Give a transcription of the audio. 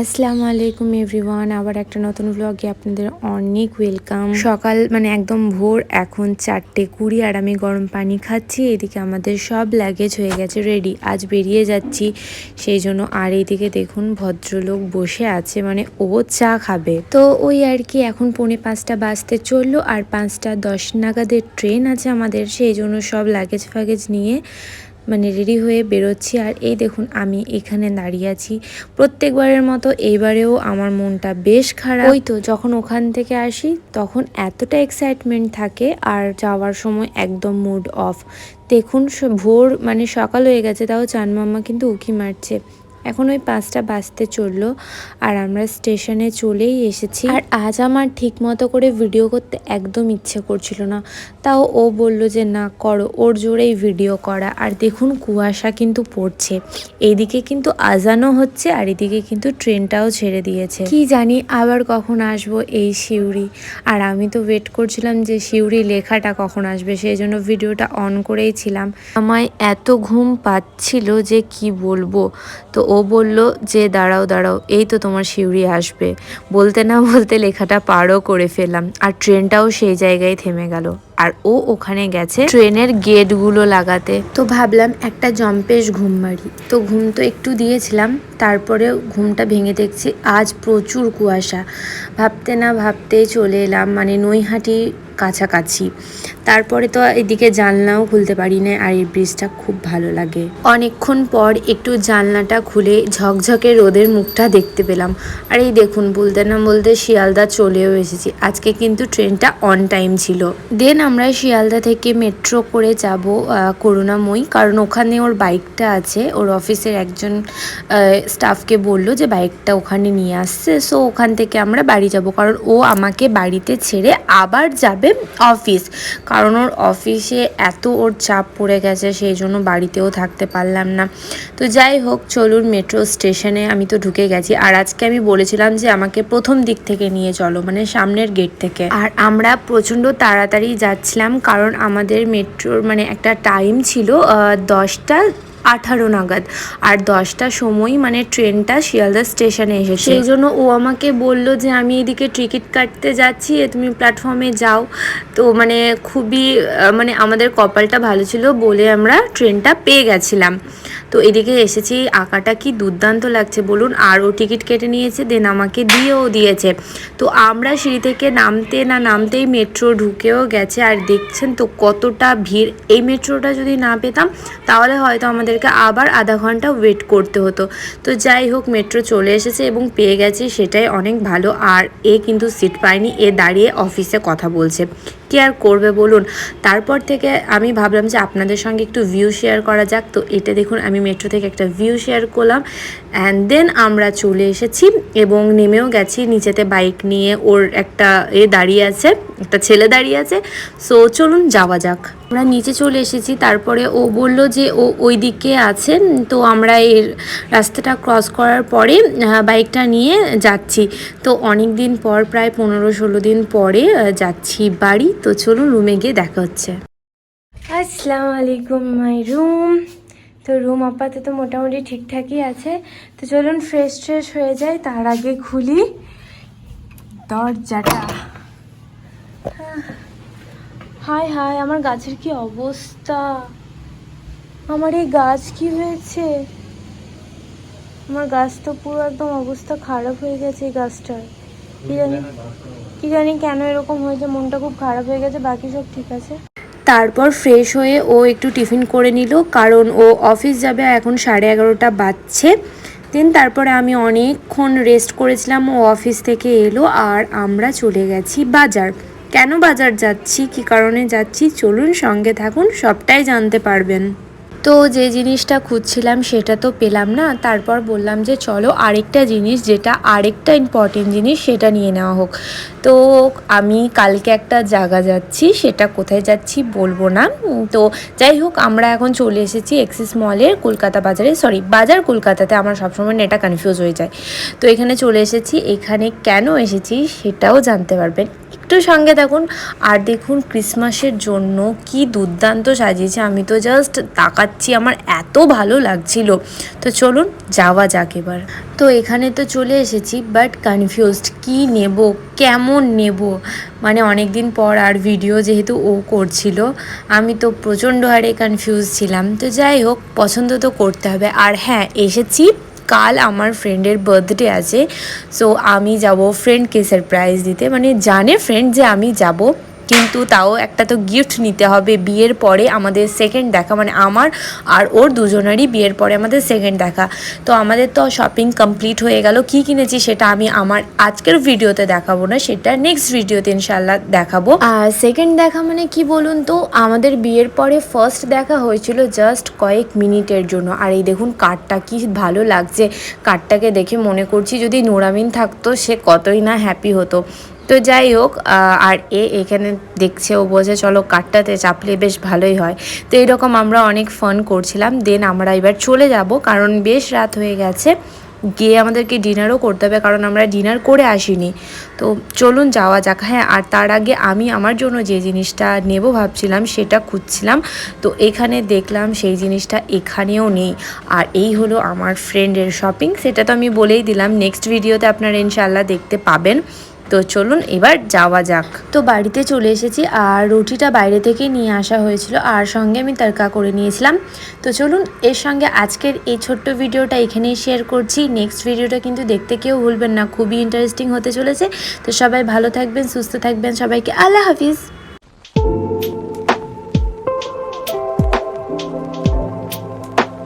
আসসালামু আলাইকুম এভরিওয়ান, আবার একটা নতুন ব্লগে আপনাদের অনেক ওয়েলকাম সকাল মানে একদম ভোর, এখন চারটে কুড়ি আর আমি গরম পানি খাচ্ছি, এদিকে আমাদের সব লাগেজ হয়ে গেছে রেডি আজ বেরিয়ে যাচ্ছি, সেই জন্য আর এইদিকে দেখুন ভদ্রলোক বসে আছে মানে ও চা খাবে। তো ওই আর কি, এখন পৌনে পাঁচটা বাজতে চলল, আর পাঁচটা দশ নাগাদের ট্রেন আছে আমাদের, সেই জন্য সব লাগেজ ফাগেজ নিয়ে মানে রেডি হয়ে বেরোচ্ছি। আর এই দেখুন, আমি এখানে দাঁড়িয়ে আছি। প্রত্যেকবারের মতো এইবারেও আমার মনটা বেশ খারাপ। ওই তো, যখন ওখান থেকে আসি, তখন এতটা এক্সাইটমেন্ট থাকে আর যাওয়ার সময় একদম মুড অফ দেখুন ভোর মানে সকাল হয়ে গেছে, তাও চান মাম্মা কিন্তু উঁকি মারছে। এখন ওই পাঁচটা বাজতে চলল আর আমরা স্টেশনে চলেই এসেছি। আর আজ আমার ঠিক মতো করে ভিডিও করতে একদম ইচ্ছে করছিল না। তাও ও বলল যে, না, করো। ওর জোরেই ভিডিও করা। আর দেখুন, কুয়াশা কিন্তু পড়ছে। এইদিকে কিন্তু আজানও হচ্ছে আর এদিকে কিন্তু ট্রেনটাও ছেড়ে দিয়েছে। কি জানি আবার কখন আসব এই শিউরি আর আমি তো ওয়েট করছিলাম যে শিউরি লেখাটা কখন আসবে, সেই জন্য ভিডিওটা অন করেই ছিলাম। আমায় এত ঘুম পাচ্ছিল যে কি বলব? তো বলল, যে, দাঁড়াও দাঁড়াও, এই তো তোমার শিউরি আসবে। বলতে না বলতে লেখাটা পারও করে ফেললাম, আর ট্রেনটাও সেই জায়গায় থেমে গেল। আর ও ওখানে গেছে ট্রেনের গেটগুলো লাগাতে। তো ভাবলাম একটা জম্পেশ ঘুম মারি। তো ঘুম তো একটু দিয়েছিলাম তারপরে ঘুমটা ভেঙে দেখছি আজ প্রচুর কুয়াশা। ভাবতে না ভাবতেই চলে এলাম মানে নৈহাটি কাছাকাছি। তারপরে তো এদিকে জানলাও খুলতে পারি না আর এই ব্রিজটা খুব ভালো লাগে। অনেকক্ষণ পর একটু জানলাটা খুলে ঝকঝকে রোদের মুখটা দেখতে পেলাম। আর এই দেখুন, বলতে না বলতে শিয়ালদা চলেও এসেছি। আজকে কিন্তু ট্রেনটা অন টাইম ছিল। দেন আমরা শিয়ালদা থেকে মেট্রো করে যাব করুণাময়ী। কারণ ওখানে ওর বাইকটা আছে। ওর অফিসের একজন স্টাফকে বলল যে বাইকটা ওখানে নিয়ে আসছে। সো ওখান থেকে আমরা বাড়ি যাব। কারণ ও আমাকে বাড়িতে ছেড়ে আবার যাবে অফিস। কারণ ওর অফিসে এত ওর চাপ পড়ে গেছে, সেই জন্য বাড়িতেও থাকতে পারলাম না। তো যাই হোক, চলুন মেট্রো স্টেশনে আমি তো ঢুকে গেছি। আর আজকে আমি বলেছিলাম যে আমাকে প্রথম দিক থেকে নিয়ে চলো মানে সামনের গেট থেকে। আর আমরা প্রচণ্ড তাড়াতাড়ি যাচ্ছিলাম, কারণ আমাদের মেট্রোর মানে একটা টাইম ছিল দশটা আঠারো নাগাদ। আর দশটার সময় মানে ট্রেনটা শিয়ালদা স্টেশনে এসেছে। সেই জন্য ও আমাকে বলল যে, আমি এদিকে টিকিট কাটতে যাচ্ছি তুমি প্ল্যাটফর্মে যাও। তো মানে খুবই মানে আমাদের কপালটা ভালো ছিল বলে আমরা ট্রেনটা পেয়ে গেছিলাম। তো এদিকে এসেছি, আঁকাটা কি দুর্দান্ত লাগছে বলুন। আর ও টিকিট কেটে নিয়েছে, দেন আমাকে দিয়েও দিয়েছে। তো আমরা সিঁড়ি থেকে নামতে না নামতেই মেট্রো ঢুকেও গেছে। আর দেখছেন তো কতটা ভিড়। এই মেট্রোটা যদি না পেতাম, তাহলে হয়তো আমাদেরকে আবার আধা ঘণ্টা ওয়েট করতে হতো। তো যাই হোক, মেট্রো চলে এসেছে এবং পেয়ে গেছি, সেটাই অনেক ভালো। আর এ কিন্তু সিট পায়নি, এ দাঁড়িয়ে অফিসে কথা বলছে। কি আর করবে বলুন? তারপর থেকে আমি ভাবলাম যে আপনাদের সঙ্গে একটু ভিউ শেয়ার করা যাক। তো এটা দেখুন, আমি মেট্রো থেকে একটা ভিউ শেয়ার করলাম। অ্যান্ড দেন আমরা চলে এসেছি এবং নেমেও গেছি নিচেতে বাইক নিয়ে। ওর একটা এ দাঁড়িয়ে আছে, একটা ছেলে দাঁড়িয়ে আছে। সো চলুন যাওয়া যাক। আমরা নিচে চলে এসেছি, তারপরে ও বলল যে ও ওই দিকে আছেন। তো আমরা এর রাস্তাটা ক্রস করার পরে বাইকটা নিয়ে যাচ্ছি। তো অনেক দিন পর, প্রায় পনেরো ষোলো দিন পরে যাচ্ছি বাড়ি তো চলুন রুমে গিয়ে দেখা হচ্ছে। আসসালামু আলাইকুম মাই রুম তো রুম আপাতত মোটামুটি ঠিকঠাকই আছে। তো চলুন ফ্রেশ ট্রেশ হয়ে যায় তার আগে খুলি দরজাটা। হাই হাই, আমার গাছের কি অবস্থা? আমার এই গাছ কি হয়েছে? আমার গাছ তো পুরো একদম অবস্থা খারাপ হয়ে গেছে এই গাছটার। কি জানি কেন এরকম হয়েছে, মনটা খুব খারাপ হয়ে গেছে, বাকি সব ঠিক আছে। তারপর ফ্রেশ হয়ে ও একটু টিফিন করে নিল, কারণ ও অফিস যাবে এখন সাড়ে এগারোটা বাজছে। দেন তারপরে আমি অনেকক্ষণ রেস্ট করেছিলাম, ও অফিস থেকে এলো আর আমরা চলে গেছি বাজার। কেন বাজার যাচ্ছি, কি কারণে যাচ্ছি, চলুন সঙ্গে থাকুন, সবটাই জানতে পারবেন। তো যে জিনিসটা খুঁজছিলাম সেটা তো পেলাম না। তারপর বললাম যে চলো আরেকটা জিনিস যেটা আরেকটা ইম্পর্টেন্ট জিনিস সেটা নিয়ে নেওয়া হোক। তো আমি কালকে একটা জায়গা যাচ্ছি, সেটা কোথায় যাচ্ছি বলব না। তো যাই হোক, আমরা এখন চলে এসেছি এক্সিস মলের কলকাতা বাজারে। সরি বাজার কলকাতাতে আমার সবসময় নেটা কনফিউজ হয়ে যায়। তো এখানে চলে এসেছি, এখানে কেন এসেছি সেটাও জানতে পারবেন। একটু সঙ্গে থাকুন। আর দেখুন, ক্রিসমাসের জন্য কি দুর্দান্ত সাজিয়েছে। আমি তো জাস্ট তাকাচ্ছি, আমার এত ভালো লাগছিল। তো চলুন, যাওয়া যাক এবার। তো এখানে তো চলে এসেছি বাট কনফিউজড কি নেব, কেমন নেব? মানে অনেক দিন পর আর ভিডিও যেহেতু ও করছিল, আমি তো প্রচণ্ড হারে কনফিউজ ছিলাম। তো যাই হোক, পছন্দ তো করতে হবে। আর হ্যাঁ এসেছি কাল আমার ফ্রেন্ডের বার্থডে আছে সো আমি যাব ফ্রেন্ডকে সারপ্রাইজ দিতে মানে জানে ফ্রেন্ড যে আমি যাব। কিন্তু তাও একটা তো গিফট নিতে হবে বিয়ের পরে আমাদের সেকেন্ড দেখা মানে আমার আর ওর দুজনেরই বিয়ের পরে আমাদের সেকেন্ড দেখা। তো আমাদের তো শপিং কমপ্লিট হয়ে গেল, কি কিনেছি সেটা আমি আমার আজকের ভিডিওতে দেখাবো না, সেটা নেক্সট ভিডিওতে ইনশাল্লাহ দেখাবো। আর সেকেন্ড দেখা মানে কি বলুন তো, আমাদের বিয়ের পরে ফার্স্ট দেখা হয়েছিল জাস্ট কয়েক মিনিটের জন্য। আর এই দেখুন কার্ডটা কি ভালো লাগছে কার্ডটাকে দেখে মনে করছি যদি নোরামিন থাকতো সে কতই না হ্যাপি হতো। তো যাই হোক আর এ এখানে দেখছে, ও বোঝে চলো কাঠটাতে চাপলে বেশ ভালোই হয়। তো এরকম আমরা অনেক ফান করছিলাম। দেন আমরা এবার চলে যাব, কারণ বেশ রাত হয়ে গেছে। গিয়ে আমাদেরকে ডিনারও করতে হবে, কারণ আমরা ডিনার করে আসিনি। তো চলুন যাওয়া যাক। হ্যাঁ আর তার আগে আমি আমার জন্য যে জিনিসটা নেব ভাবছিলাম, সেটা খুঁজছিলাম। তো এখানে দেখলাম সেই জিনিসটা এখানেও নেই। আর এই হলো আমার ফ্রেন্ডের শপিং সেটা তো আমি বলেই দিলাম। নেক্সট ভিডিওতে আপনারা ইনশাল্লাহ দেখতে পাবেন। তো চলুন এবার যাওয়া যাক। তো বাড়িতে চলে এসেছি আর রুটিটা বাইরে থেকে নিয়ে আসা হয়েছিল আর সঙ্গে আমি তরকা করে নিয়েছিলাম। তো চলুন এর সঙ্গে আজকের এই ছোট্ট ভিডিওটা এখানেই শেয়ার করছি। নেক্সট ভিডিওটা কিন্তু দেখতে কেউ ভুলবেন না, খুবই ইন্টারেস্টিং হতে চলেছে। তো সবাই ভালো থাকবেন, সুস্থ থাকবেন সবাইকে। আল্লাহ হাফিজ।